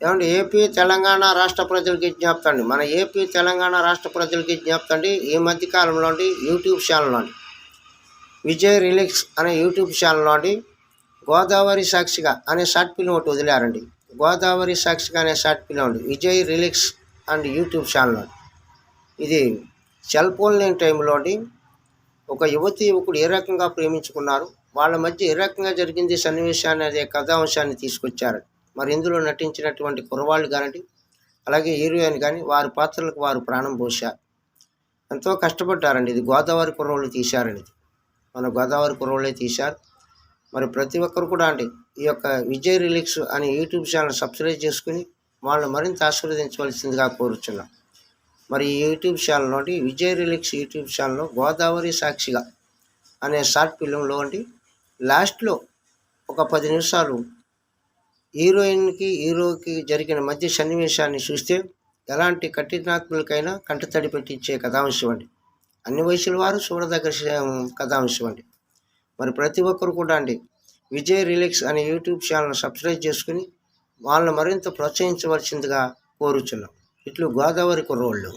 ఏమండి ఏపీ తెలంగాణ రాష్ట్ర ప్రజలకి జ్ఞాపండి మన ఏపీ తెలంగాణ రాష్ట్ర ప్రజలకి జ్ఞాపండి ఈ మధ్య కాలంలో యూట్యూబ్ ఛానల్లో విజయ్ రిలిక్స్ అనే యూట్యూబ్ ఛానల్లో గోదావరి సాక్షిగా అనే షార్ట్ ఫిల్మ్ ఒకటి వదిలారండి. గోదావరి సాక్షిగా అనే షార్ట్ ఫిల్మ్ అండి విజయ్ రిలిక్స్ అండ్ యూట్యూబ్ ఛానల్ ఇది సెల్ ఫోన్ లేని టైంలో ఒక యువతి యువకుడు ఏ రకంగా ప్రేమించుకున్నారు వాళ్ళ మధ్య ఏ రకంగా జరిగింది సన్నివేశాన్ని అనే కథాంశాన్ని తీసుకొచ్చారు. మరి ఇందులో నటించినటువంటి కుర్రవాళ్ళు కానివ్వండి అలాగే హీరోయిన్ కానీ వారి పాత్రలకు వారు ప్రాణం పోశారు. ఎంతో కష్టపడ్డారండి. ఇది గోదావరి కుర్రోళ్ళు తీశారండి ఇది. మన గోదావరి కుర్రోళ్ళే తీశారు. మరి ప్రతి ఒక్కరు కూడా అండి ఈ యొక్క విజయ్ రిలీక్స్ అనే యూట్యూబ్ ఛానల్ సబ్స్క్రైబ్ చేసుకుని వాళ్ళు మరింత ఆశీర్వదించవలసిందిగా కోరుచున్నాం. మరి ఈ యూట్యూబ్ ఛానల్లో నుండి విజయ్ రిలీక్స్ యూట్యూబ్ ఛానల్లో గోదావరి సాక్షిగా అనే షార్ట్ ఫిలింలో అండి లాస్ట్లో ఒక పది నిమిషాలు హీరోయిన్కి హీరోకి జరిగిన మధ్య సన్నివేశాన్ని చూస్తే ఎలాంటి కఠినాత్ములకైనా కంటతడి పెట్టించే కథాంశం అండి. అన్ని వయసుల వారు చూడదగ్గ కథాంశం అండి. మరి ప్రతి ఒక్కరు కూడా అండి విజయ్ రిలీక్స్ అనే యూట్యూబ్ ఛానల్ సబ్స్క్రైబ్ చేసుకుని వాళ్ళని మరింత ప్రోత్సహించవలసిందిగా కోరుచున్నాం. ఇట్లు గోదావరి కుర్రోళ్ళు.